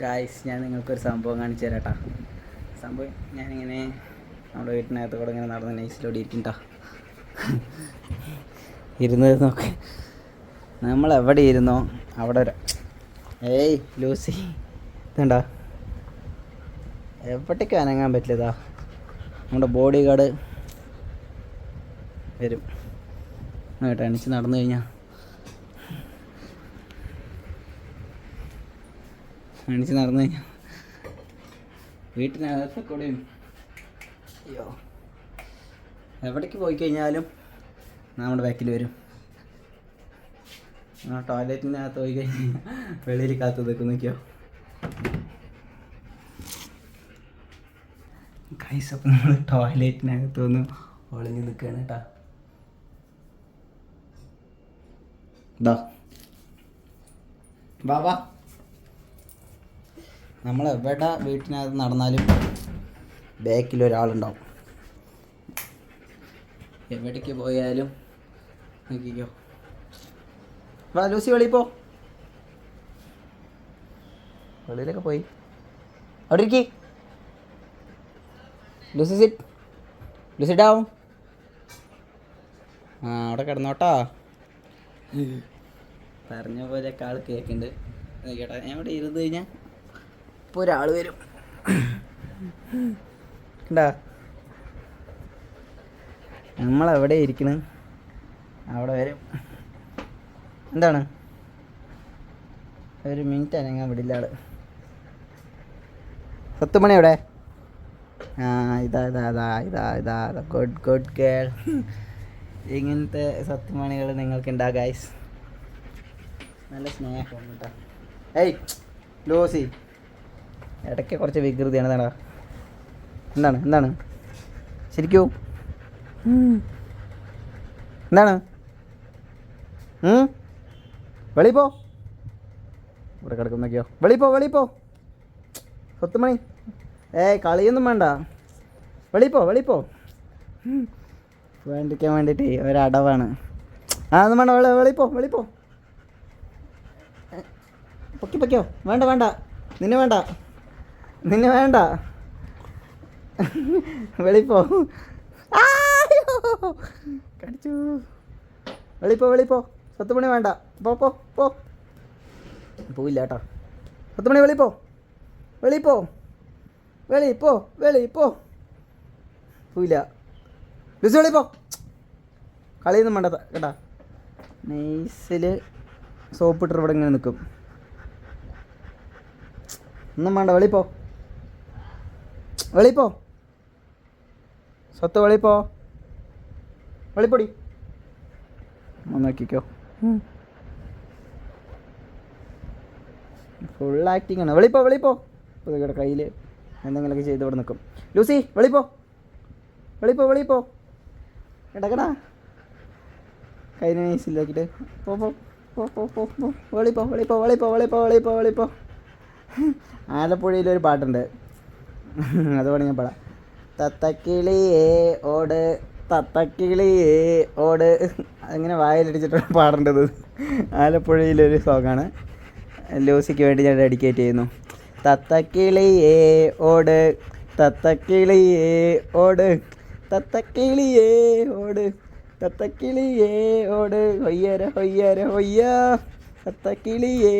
Guys ഞാൻ നിങ്ങൾക്കൊരു സംഭവം കാണിച്ചു തരാട്ടാ. സംഭവം ഞാനിങ്ങനെ നമ്മുടെ വീട്ടിനകത്ത് കൂടെ ഇങ്ങനെ നടന്ന് നൈസിലോടി ഇരിക്കണ്ട ഇരുന്നത് നോക്ക്. നമ്മൾ എവിടെ ഇരുന്നോ അവിടെ ഒരു ഏയ് ലൂസി. ഇതുണ്ടോ? എവിടേക്കും അനങ്ങാൻ പറ്റില്ലതാ. നമ്മുടെ ബോഡി ഗാർഡ് വരും കേട്ടോ നടന്നു കഴിഞ്ഞാൽ എണിച്ച് നടന്നു കഴിഞ്ഞാൽ വീട്ടിനകത്ത് കൂടെയും അയ്യോ. എവിടേക്ക് പോയി കഴിഞ്ഞാലും നമ്മുടെ ബാക്കിൽ വരും. ആ ടോയ്ലറ്റിനകത്ത് പോയി കഴിഞ്ഞാൽ വെളിയിൽ കാത്തു നിൽക്കും നിൽക്കോ കൈസ് നമ്മൾ ടോയ്ലറ്റിനകത്ത് വന്ന് ഒളിഞ്ഞ് നിൽക്കുകയാണ് കേട്ടാ. ഇതാ വാ വാ നമ്മൾ എവിടെ വീട്ടിനകത്ത് നടന്നാലും ബാക്കിൽ ഒരാളുണ്ടാവും എവിടേക്ക് പോയാലും നോക്കിക്കോ. വാ ലൂസി വെളിയിൽ പോ. വെളിയിലൊക്കെ പോയി. അവിടെ ഇരിക്കി. ലൂസി സിറ്റ് ലൂസി ഡാവും ആ അവിടെ കിടന്നോട്ടാ. പറഞ്ഞ പോലെ ആൾ കേൾക്കുന്നുണ്ട് കേട്ടാ ഞാൻ ഇവിടെ ഇരുന്ന് കഴിഞ്ഞാൽ ഇപ്പോൾ ഒരാൾ വരും. നമ്മൾ നമ്മളെവിടെ ഇരിക്കണ്? അവിടെ വരും. എന്താണ്? ഒരു മിനിറ്റ് അനങ്ങാൻ വിടില്ല ആൾ. സത്തുമണി എവിടെ? ആ ഇതാ ഇതാ ഇതാ ഇതാ ഇതാ ഗുഡ് ഗുഡ് ഗേൾ ഇങ്ങനത്തെ സത്തുമണികൾ നിങ്ങൾക്ക് ഉണ്ടാ ഗൈസ് നല്ല സ്നേഹം കേട്ടോ ഏയ് ലൂസി. ഇടയ്ക്ക് കുറച്ച് വികൃതിയാണ് എന്താടാ എന്താണ് എന്താണ്? ശരിക്കൂ? എന്താണ്? വെളിപ്പോ ഇവിടെ കിടക്കുന്നൊക്കെയോ വെളിപ്പോ വെളിപ്പോ സ്വത്തുമണി. ഏയ് കളിയൊന്നും വേണ്ട. വെളിപ്പോ വെളിപ്പോ. വേണ്ടിക്കാൻ വേണ്ടിയിട്ട് ഒരടവാണ്. ആ ഒന്നും വേണ്ട വെളി വെളിപ്പോ പോ വെളിയിൽ പോ. ഏ, പൊക്കി പൊക്കിയോ. വേണ്ട വേണ്ട. നിന്നെ വേണ്ട. നിന്നെ വേണ്ട. വെളിപ്പോ. കടിച്ചു. വെളിപ്പോ വെളിപ്പോ മണി വേണ്ട. പോ പോ പോ. പോയില്ല കേട്ടോ. പത്ത് മണി വെളിപ്പോ വെളിപ്പോ വെളിപ്പോ പോ. വെളി പോ വെളി പോ. പോയില്ല. ലുസി വെളിപ്പോ കളിയൊന്നും വേണ്ട കേട്ടാ. നൈസിൽ സോപ്പിട്ട് ഇവിടെ ഇങ്ങനെ നിൽക്കും. ഒന്നും വേണ്ട വെളി പോ വെളി പോ സ്വത്ത് വെളിപ്പോ വെളിപ്പൊടി. നോക്കിക്കോ. ഫുൾ ആക്ടിങ് ആണ്. വെളിപ്പോ വെളിപ്പോ പുതുക്കയുടെ കയ്യിൽ എന്തെങ്കിലുമൊക്കെ ചെയ്ത് ഇവിടെ നിൽക്കും ലൂസി വെളിപ്പോ വെളിപ്പോ വെളിപ്പോ കിടക്കടാ കയ്യിന് നൈസിലാക്കിയിട്ട് പോ പോ പോ പോ പോ പോ. വെളിപ്പോ വെളിപ്പോ വെളിപ്പോ വെളിപ്പോ വെളിപ്പോ വെളിപ്പോ ആലപ്പുഴയിലൊരു പാട്ടുണ്ട്. അതുകൊണ്ട് ഞാൻ പാടാം. തത്തക്കിളിയേ ഓട് തത്തക്കിളിയേ ഓട്. അങ്ങനെ വായിലടിച്ചിട്ടാണ് പാടേണ്ടത് ആലപ്പുഴയിലൊരു സോങ്ങാണ് ലൂസിക്ക് വേണ്ടി ഞാൻ ഡെഡിക്കേറ്റ് ചെയ്യുന്നു. തത്തക്കിളിയേ ഓട് തത്തക്കിളിയേ ഓട്. തത്തക്കിളിയേ ഓട് തത്തക്കിളിയേ ഓട്. ഹൊയ്യര ഹൊയ്യര ഹൊയ്യ. തത്തക്കിളിയേ